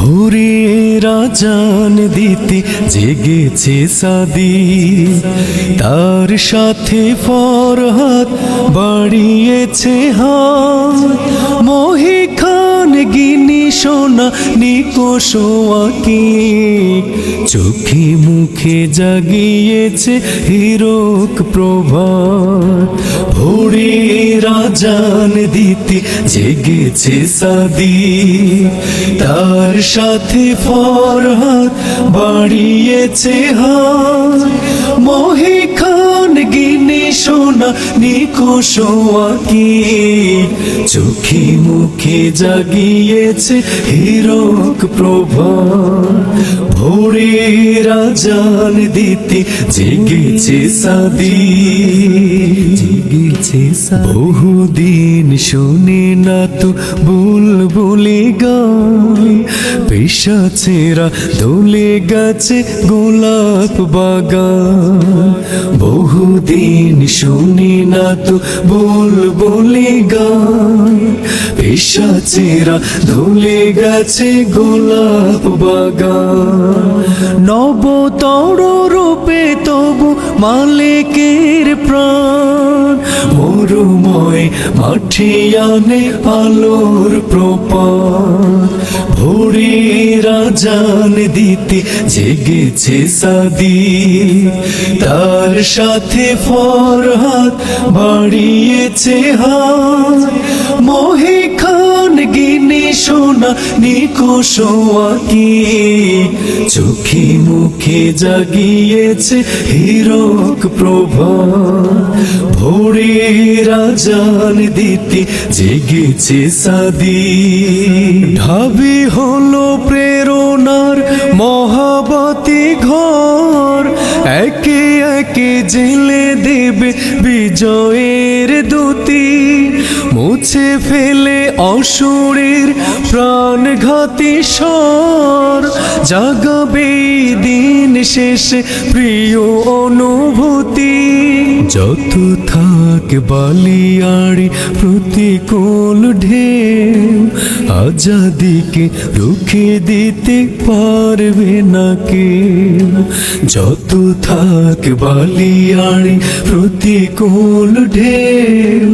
ভোরে রাজান দিতে জেগেছে সাদি তার সাথে ফরহাত বাড়িয়েছে হাত। মহিখান গিনি সোনা নিকোশোয়াকি চোখে মুখে জাগিয়েছে হিরোক প্রভাত। ভোরে রাজান দিতে জেগেছে সাদি তার সাথে ফরহাত বাড়িয়েছে হাত। গিনে সোনা নিকোশোয়াকি চোখে মুখে জাগিয়েছে হিরোক প্রভা ভোরে রাজান দিতে জেগেছে সাদি জেগেছে বহুদিন শুনে না তো বুলবুলি গান। পেশা ছেঁড়া দোলে গেছে গোলাপ বাগান। বহুদিন শুনি না তো বলি গান। পেশা চেরা ধুলে গেছে গোলাপ বাগান। নবতর তবু মালিকের প্রাণ। মরুময় মাঠে আনে আলোর প্রপাত। ভোরে রাজান দিতে জেগেছে সাদি তার সাথে ফরহাত বাড়িয়েছে হাত। সোনা নিকোশোয়াকি চোখে মুখে জাগিয়েছে হিরক প্রভা ভোরে রাজান দিতে জেগেছে সাদি ঢাবি হলো প্রেরণার মহাবতী ঘর। একে একে জেলে দেবে বিজয়ের দুতি মুছে ফেলে অসুরের প্রাণঘাতী স্বর জাগাবে দিন শেষে প্রিয় অনুভূতি। যত থাক বালিয়াড়ি প্রতিকূল ঢেউ, আজাদিকে রুখে দিতে পারবে না কেউ। যত থাক বালিয়াড়ি প্রতিকূল ঢেউ,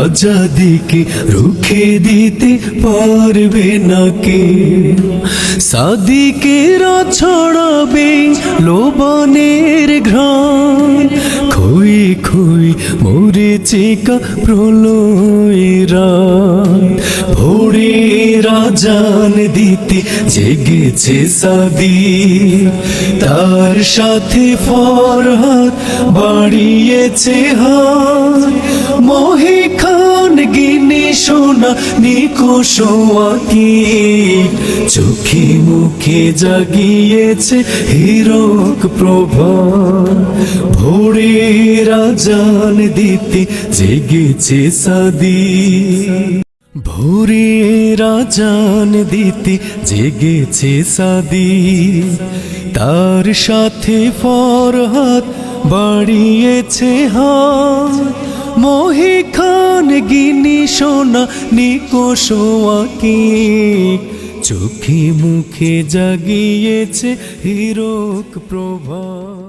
আজাদিকে রুখে দিতে পারবে না কেউ। সাদিকেরা ছড়াবে লোবানের ঘ্রাণ। খুই খুই মরে চিকা প্রলয়েরা ভোরে রাজান দিতে জেগেছে সাদি তার সাথে ফরহাত বাড়িয়েছে মহিখান গিনে সোনা নিকোশোয়াকি চোখে মুখে জাগিয়েছে হিরক প্রভা ভোরে রাজান দিতে জেগেছে সাদি ভোরে রাজান দিতে জেগেছে সাদি তার সাথে ফরহাত বাড়িয়েছে হাত। মহিখান গিনি সোনা নিকোশোয়াকি চোখে মুখে জাগিয়েছে হিরোক প্রভা।